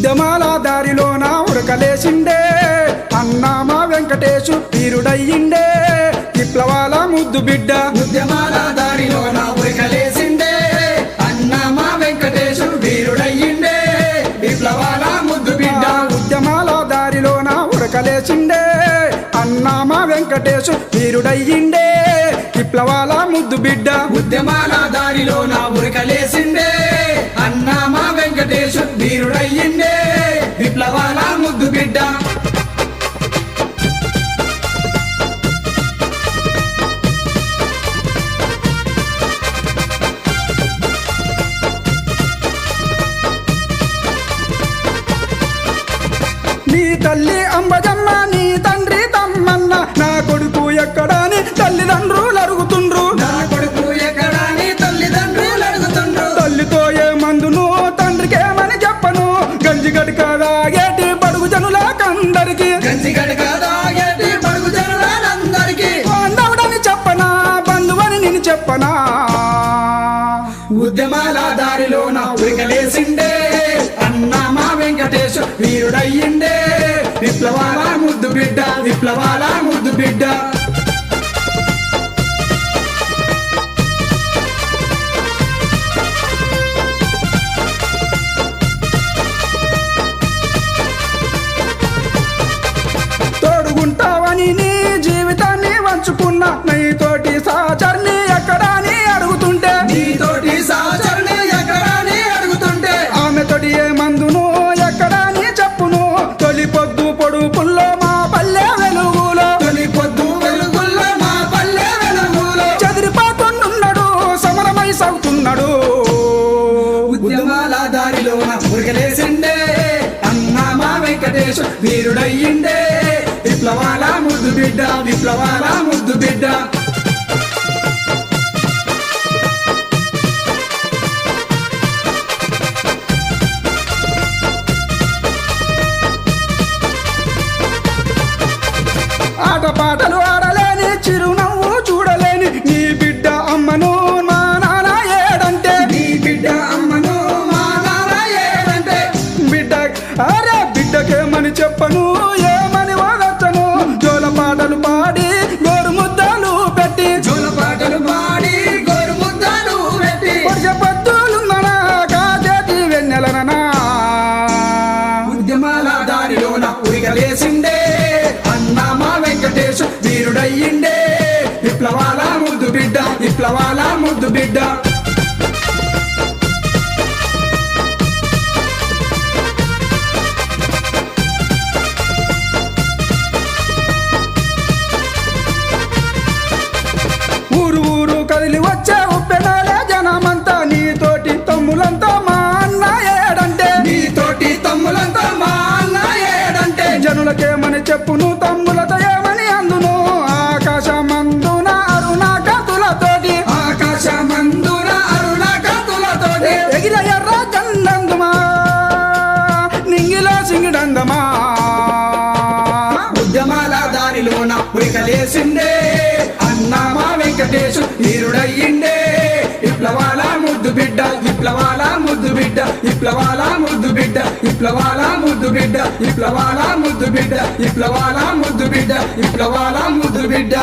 ఉద్యమాల దారిలోన ఉడకలేసిండే అన్నామా వెంకటేశు వీరుడయ్యిండే. విప్లవాల ముద్దు బిడ్డ ఉద్యమాల దారిలో నా అన్నామా వెంకటేశు వీరుడయ్యిండే. విప్లవాల ముద్దు బిడ్డ ఉద్యమాల దారిలోన ఉడకలేసిండే అన్నామా వెంకటేశు వీరుడయ్యిండే. విప్లవాల ముద్దు బిడ్డ ఉద్యమాల దారిలో నా అన్నామా వెంకటేశు ధీరుడయ్యిండే. విప్లవాల ముద్దు బిడ్డ. నీ తల్లి అంబజమ్మ నీ తండ్రి తమ్మన్న. నా కొడుకు ఎక్కడాని తల్లిదండ్రులు అడుగుతుండ్రు జనులకందరికి. బాంధవుడని చెప్పనా బంధువని నేను చెప్పనా? ఉద్యమాల దారిలో నా ఉరికలేసిండే. అన్న మా వెంకటేశు వీరుడయ్యిండే. విప్లవాల ముద్దు బిడ్డ విప్లవాల ముద్దు బిడ్డ. వంచుకున్న నీతోటి సహచర్ని ఎక్కడాని అడుగుతుంటే. నీతోటి సహచరుని ఎక్కడాని అడుగుతుంటే. ఆమె తోటి ఏ మందును ఎక్కడాని చెప్పును. తొలి పొద్దు పొడుపుల్లో మా పల్లె వెలుగులో. తొలి పొద్దు వెలుగుల్లో మా పల్లె వెలుగులో. చెదిరిపోతున్నాడు సమరమై సాగుతున్నాడు. ఉద్యమాల దారిలో నా ఉరికలేసిండే అన్న మా వెంకటేశు వీరుడయ్యిండే విప్లవాల ముద్దు బిడ్డ విప్లవాల ముద్దు బిడ్డ. ఆటపాటలు ఆడలేని చిరునవ్వు విప్లవాల ముద్దు బిడ్డ? ఊరు ఊరు కదిలి వచ్చే ఉప్పెనాలే జనమంతా నీతోటి తమ్ములంతా మా అన్న ఏడంటే. నీతోటి తమ్ములంతా మా అన్న ఏడంటే. జనులకేమని చెప్పును తమ్ములతో కాంతులతోటి ఎగిర ఎర్ర సింగిడందమా? ఉద్యమాల దారిలో నా ఉరికలేసిండే వెంకటేశు వీరుడయ్యిండే విప్లవాల ముద్దు బిడ్డ విప్లవాల ముద్దు బిడ్డ విప్లవాల ముద్దు బిడ్డ విప్లవాల ముద్దు బిడ్డ విప్లవాల ముద్దు బిడ్డ విప్లవాల ముద్దు బిడ్డ విప్లవాల ముద్దు బిడ్డ.